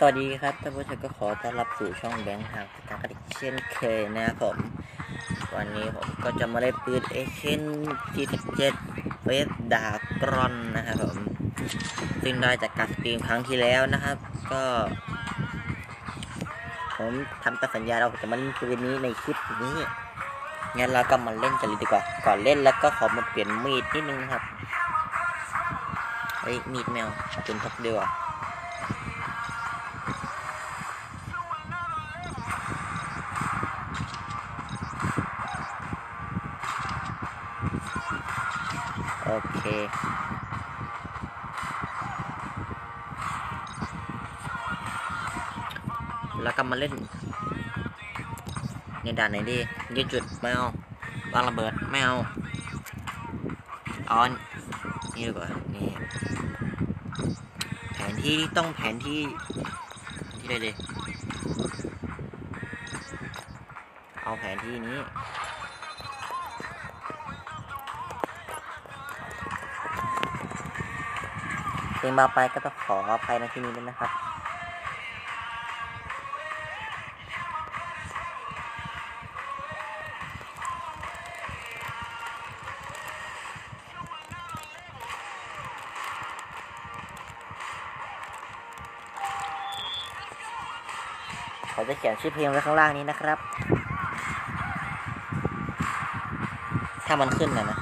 สวัสดีครับท่านผู้ชมก็ขอต้อนรับสู่ช่องแบงค์ทางการ์ดอีกเช่นเคยนะครับผม วันนี้ผมก็จะมาเล่นปืนเอเคนที่17เฟสดากรอนนะครับผมซึ่งได้จากการสตรีมครั้งที่แล้วนะครับ ก็ ผมทำตามสัญญาเราจะมาเล่นปืนนี้ในคลิปนี้งั้นเราก็มาเล่นกันเลยดีกว่า ก่อนเล่นแล้วก็ขอมาเปลี่ยนมีดนิดนึงนะครับเฮ้ยมีดแมวปืนพกดีกว่า ด่านไหนดียืดจุดไม่เอาวางระเบิดไม่เอาเออนนี่ดีกว่านี่แผนที่ต้องแผนที่ที่ได้เลยเอาแผนที่นี้เพลงมาไปก็ต้องขออภัยในที่นี้ด้วยนะครับ เขาจะเขียนชื่อเพลงไว้ข้างล่างนี้นะครับ ถ้ามันขึ้นนะนะ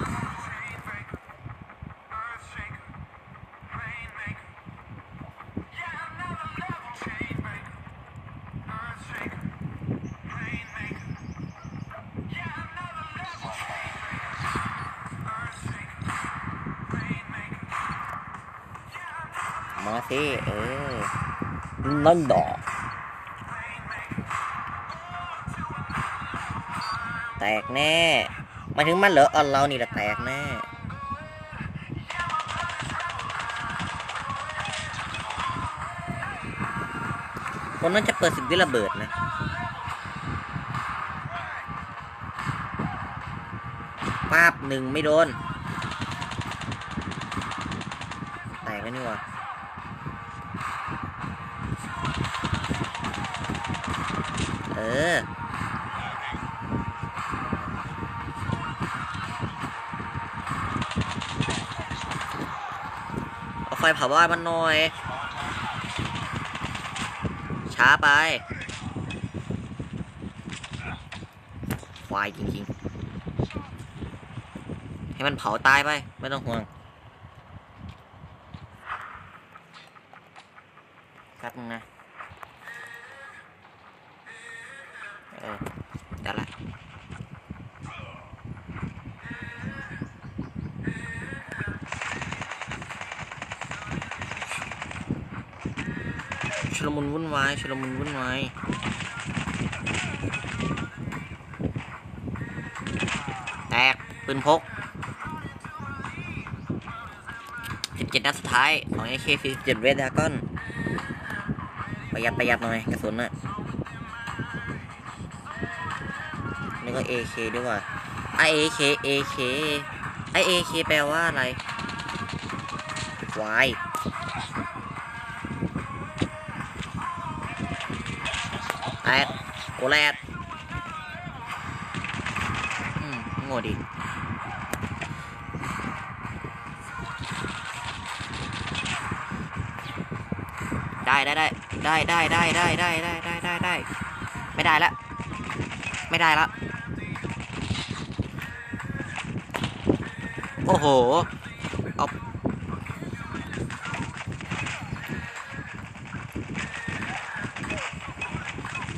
มาสิเออนั่นดอก แต กแน่มาถึงมันเหรอออนเรานี่แหละแตกแน่คนนั้นจะเปิดสิ่งที่ระเบิดนะปาบหนึ่งไม่โดน แตกแล้วนี่หว่าเออ เอาไฟเผาบ้านมันหน่อย ช้าไป ควายจริงๆ ให้มันเผาตายไป ไม่ต้องห่วง ครับนึงนะ เออได้ละ ชุลมุนวุ่นวายชุลมุนวุ่นวายแตกปืนพก17นัดสุดท้ายของ AK47 Red Dragon ประหยัดประหยัดหน่อยกระสุนน่ะนี่ก็ AK ด้วยว่ะไอ AK AK ไอ AK แปลว่าอะไรวาย แอดโกแลดอืมโง่ดิได้ได้ได้ได้ได้ได้ได้ได้ได้ได้ได้ไม่ได้ละไม่ได้ละโอ้โหเอาทำ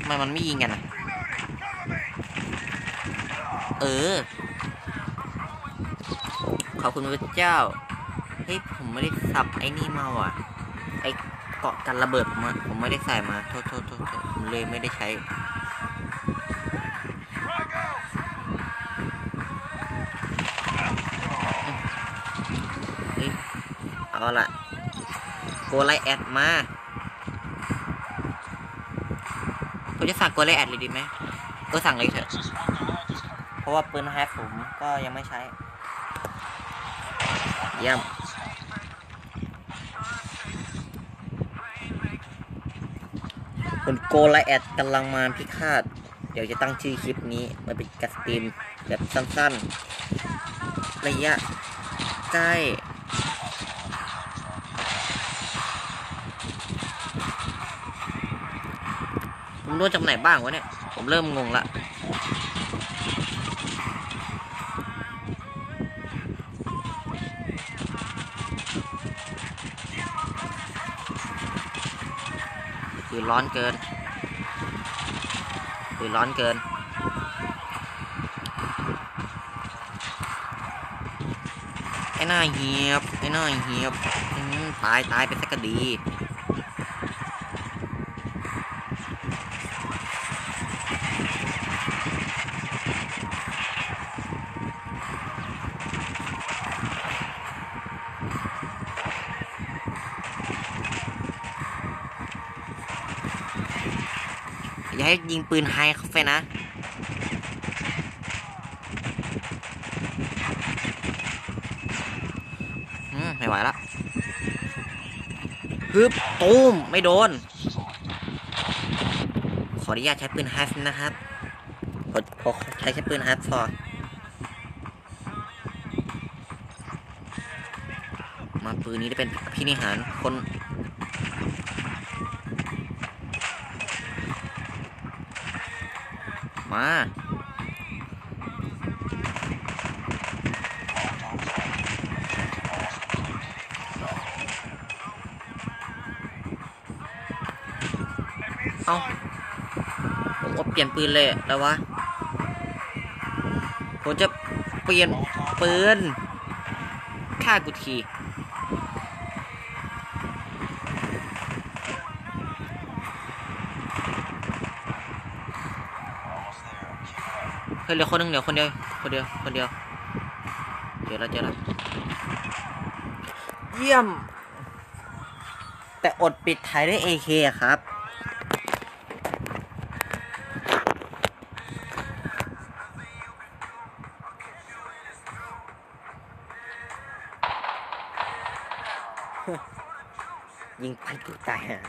ไมมันไม่ยิงกันอะเออ ขอบคุณพระเจ้า เฮ้ย ผมไม่ได้สับไอ้นี่มาว่ะ ไอ้เกาะกันระเบิดผมอะผมไม่ได้ใส่มา โทษโทษโทษผมเลยไม่ได้ใช้ เอาละโกไลแอดมา จะสั่งโกไลแอดเลยดีไหมก็สั่งเลยเถอะ เพราะว่าปืนแฮปผมก็ยังไม่ใช้เยี่ยมคุณโกไลแอดกำลังมาพิฆาต เดี๋ยวจะตั้งชื่อคลิปนี้มันเป็นการสตรีมแบบสั้นๆ ระยะใกล้ ผมโดนจากไหนบ้างวะเนี่ย ผมเริ่มงงละคือร้อนเกินคือร้อนเกินไอ้หน้าเหียบไอ้หน้าเหียบตายตายไปสักกะดี ให้ยิงปืนไฮเข้าไปนะ ไม่ไหวละฮึบตูมไม่โดน ขออนุญาตใช้ปืนฮัสนะครับขอขอใช้ใช้ปืนฮัสพอมาปืนนี้ได้เป็นพินิหารคน มาเอาผมก็เปลี่ยนปืนเลยแล้ววะ ผมจะเปลี่ยนปืนฆ่ากูที ฮ้ยเหลือคนนึงเดี๋ยวคนเดียวคนเดียวคนเดียวเจอแล้วเจอแล้วเยี่ยม แต่อดปิดท้ายด้วย AK อะครับ ยิงไปกูตายอะ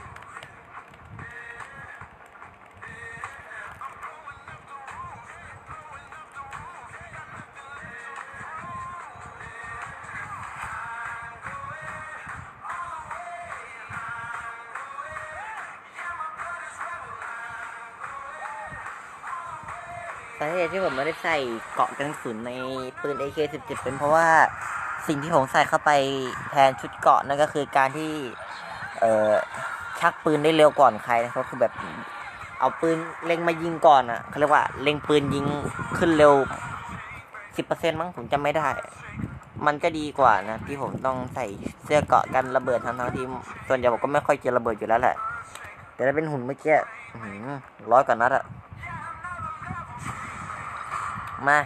ที่ผมไม่ได้ใส่เกราะกันสุนในปืน AK17 เป็นเพราะว่าสิ่งที่ผมใส่เข้าไปแทนชุดเกราะนั่นก็คือการที่ เอ่อชักปืนได้เร็วก่อนใครนะครับคือแบบเอาปืนเล็งมายิงก่อนอะเขาเรียกว่าเล็งปืนยิงขึ้นเร็ว10%มั้งผมจำไม่ได้ มันก็ดีกว่านะที่ผมต้องใส่เสื้อเกาะกันระเบิดทั้งๆที่ส่วนใหญ่ผมก็ไม่ค่อยเจอระเบิดอยู่แล้วแหละ แต่ถ้าเป็นหุ่นเมื่อกี้หือร้อยกว่านัดอะ มา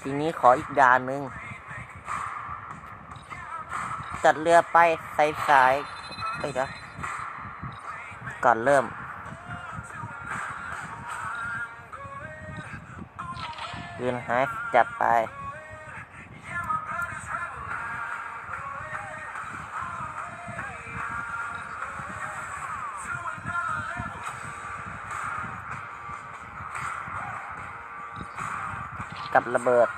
ทีนี้ขออีกด่านหนึ่งจัดเรือไปสายสายเอ้ยเดี๋ยวก่อนเริ่ม ยืนหายจัดไป กับระเบิด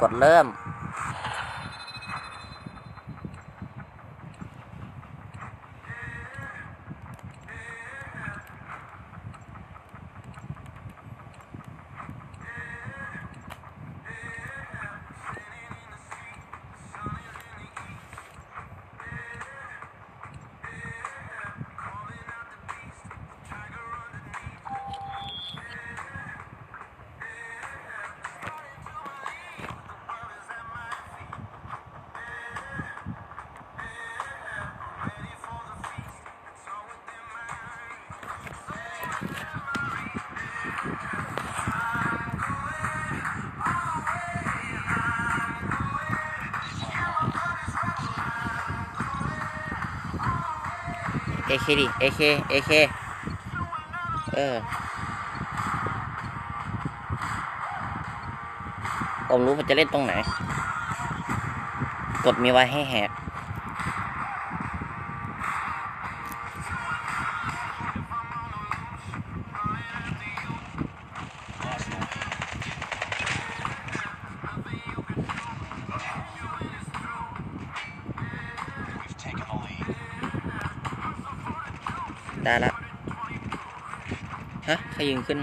กดเริ่ม เอเคดิเอเคเอเคเออผมรู้ว่าจะเล่นตรงไหน กดมีไว้ให้แหก ฮะใครยิงขึ้น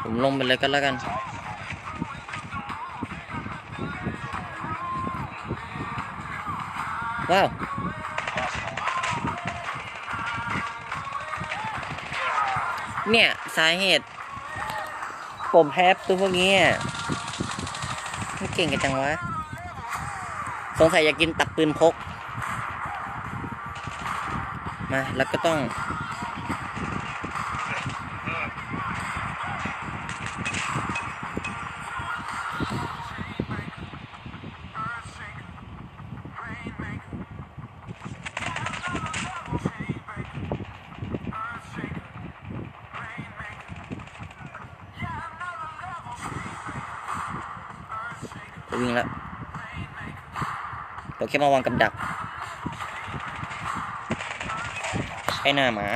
ผมลงไปเลยก็แล้วกัน ว้าว เนี่ยสาเหตุ ผมแพ้ตัวพวกนี้ไม่เก่งกันจังวะ สงสัยอยากกินตักปืนพก มา แล้วก็ต้อง วิ่งแล้วเราแค่มาวางกับดักไอ้หน้าหมา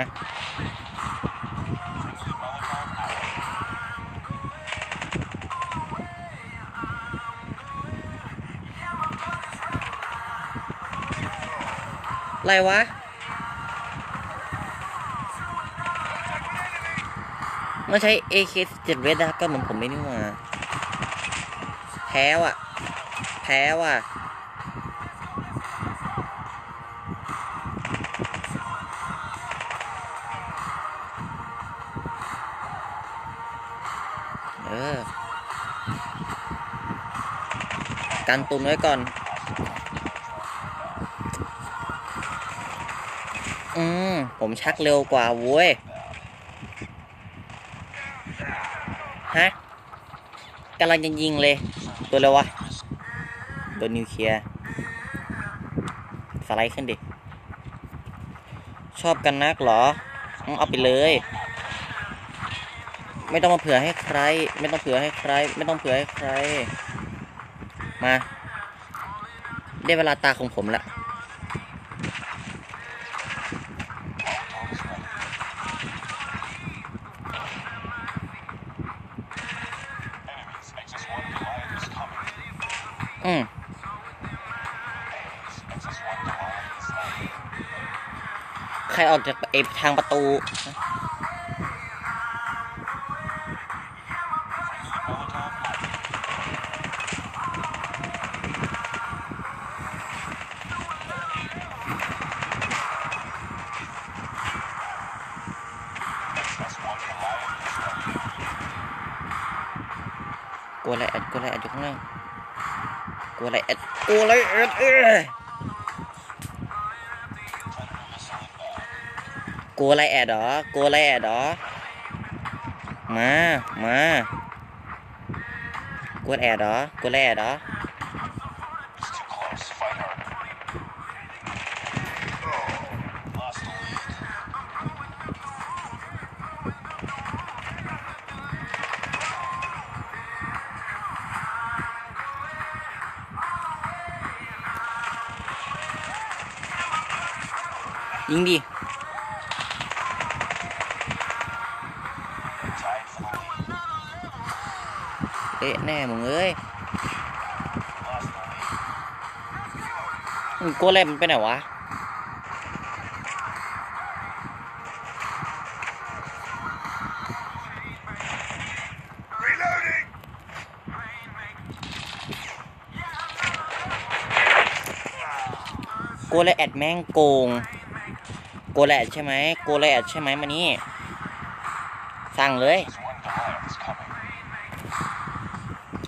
อะไรวะมันใช้ AK-17 เวดาก็เหมือนผมไม่นี่หว่า พ้ว่ะ แพ้ว่ะ เออ กันตุนไว้ก่อน อืม ผมชักเร็วกว่าเว้ย ฮะกำลังจะยิงเลย ตัวเลยวะโดนนิวเคลียร์ สไลด์ขึ้นดิ ชอบกันนักเหรออืมเอาไปเลย ไม่ต้องมาเผื่อให้ใคร ไม่ต้องเผื่อให้ใคร ไม่ต้องเผื่อให้ใคร มา ได้เวลาตาของผมละ กจากไอทางประตูกลัวอะไรแอดกลัวอะไรแอดอยู่ข้างล่างกลัวอะไรแอดกลัวอะไรแอดเอ้ ยกลัวอะไรแอดเหรอกลัวอะไรแอด เตะแน่มึงเอ้ยมึโกเลมไปไหนวะโกเลแอดแม่งโกง โกเลแอดใช่ไหมโกเลแอดใช่ไหมมานี่สั่งเลย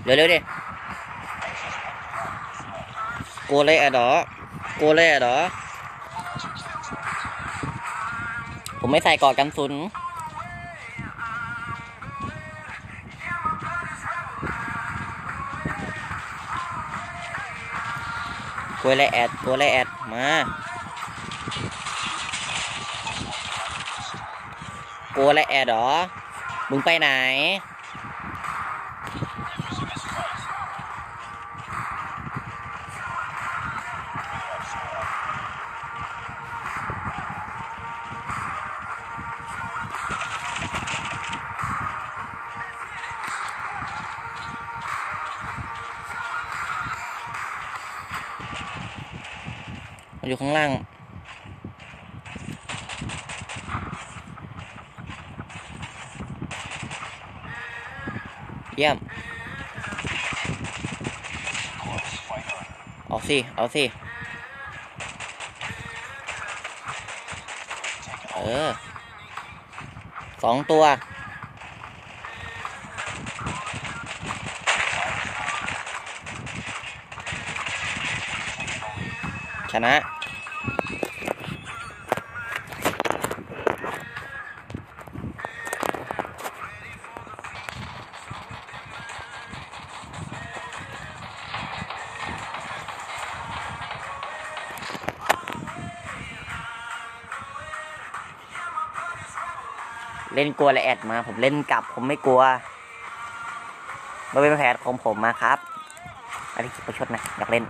เร็วๆดิโกแลดหรอโกแลดหรอผมไม่ใส่กอดกันสุนโกแลดโกแลดมากลัวอะไรแอดหรอ มึงไปไหน อยู่ข้างล่าง เยี่ยมเอาสิ เอาสิ เออ สองตัวชนะ เล่นกลัวและแอดมา ผมเล่นกลับ ผมไม่กลัวมันเป็นแผนของผมมาครับอันนี้คิดประชดนะอยากเล่น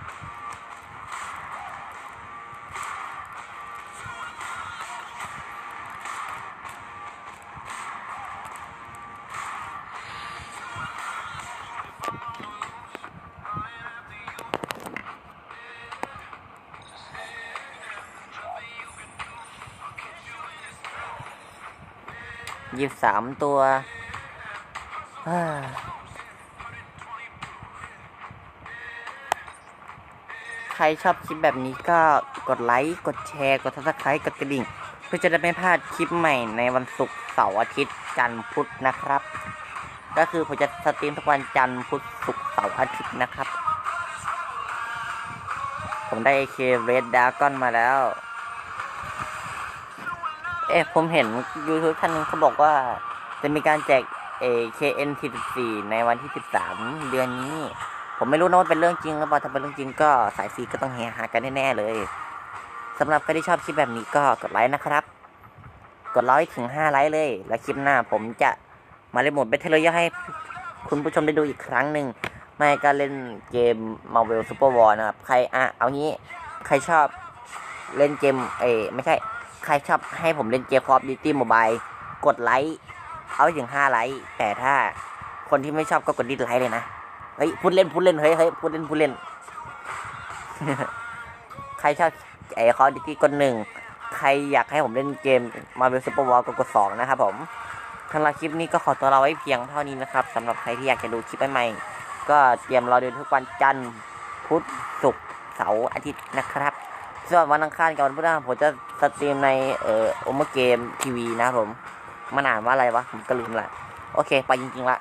ยี่สามตัวใครชอบคลิปแบบนี้ก็กดไลค์ กดแชร์ กดทักทายกดกระดิ่ง เพื่อจะได้ไม่พลาดคลิปใหม่ในวันศุกร์เสาร์อาทิตย์จันทร์พุธนะครับ ก็คือผมจะสตรีมทุกวันจันทร์พุธศุกร์เสาร์อาทิตย์นะครับ ผมได้เคเรดดากอนมาแล้ว อ๊ะผมเห็น YouTube ท่านหนึงเขาบอกว่า จะมีการแจกเอ KN44 ในวันที่ 13 เดือนนี้ ผมไม่รู้นะว่าเป็นเรื่องจริงหรือเปล่าถ้าเป็นเรื่องจริงก็สายฟรีก็ต้องเฮฮากันแน่ๆเลยสำหรับใครที่ชอบคลิปแบบนี้ก็กดไลค์นะครับ กดไลค์ถึง 5 ไลค์เลย แล้วคลิปหน้าผมจะมาเล่นโหมด Battle Royale ให้คุณผู้ชมได้ดูอีกครั้งหนึ่งไม่ก็เล่นเกม Marvel Super War นะครับ ใครอะเอางี้ ใครชอบเล่นเกม เอไม่ใช่ ใครชอบให้ผมเล่นเกม Call of Duty Mobile กดไลค์เอาถึง5ไลค์แต่ถ้าคนที่ไม่ชอบก็กดดิสไลค์เลยนะเฮ้ยพูดเล่นพูดเล่นเฮ้ยเฮ้ยพูดเล่นพูดเล่น ใครชอบไอ้ Call of Duty กดหนึ่งใครอยากให้ผมเล่นเกม Marvel Super War ก็กดสองนะครับผมสำหรับคลิปนี้ก็ขอตัวลาไว้เพียงเท่านี้นะครับสำหรับใครที่อยากจะดูคลิปใหม่ๆก็เตรียมรอดูทุกวันจันทร์พุธศุกร์เสาร์อาทิตย์นะครับ ส่วนวันอังคารกับวันพฤหัสผมจะสตรีมในเอ่อโอเมเกมทีวีนะผมมันอ่านว่าอะไรวะผมก็ลืมละโอเค ไปจริงๆละ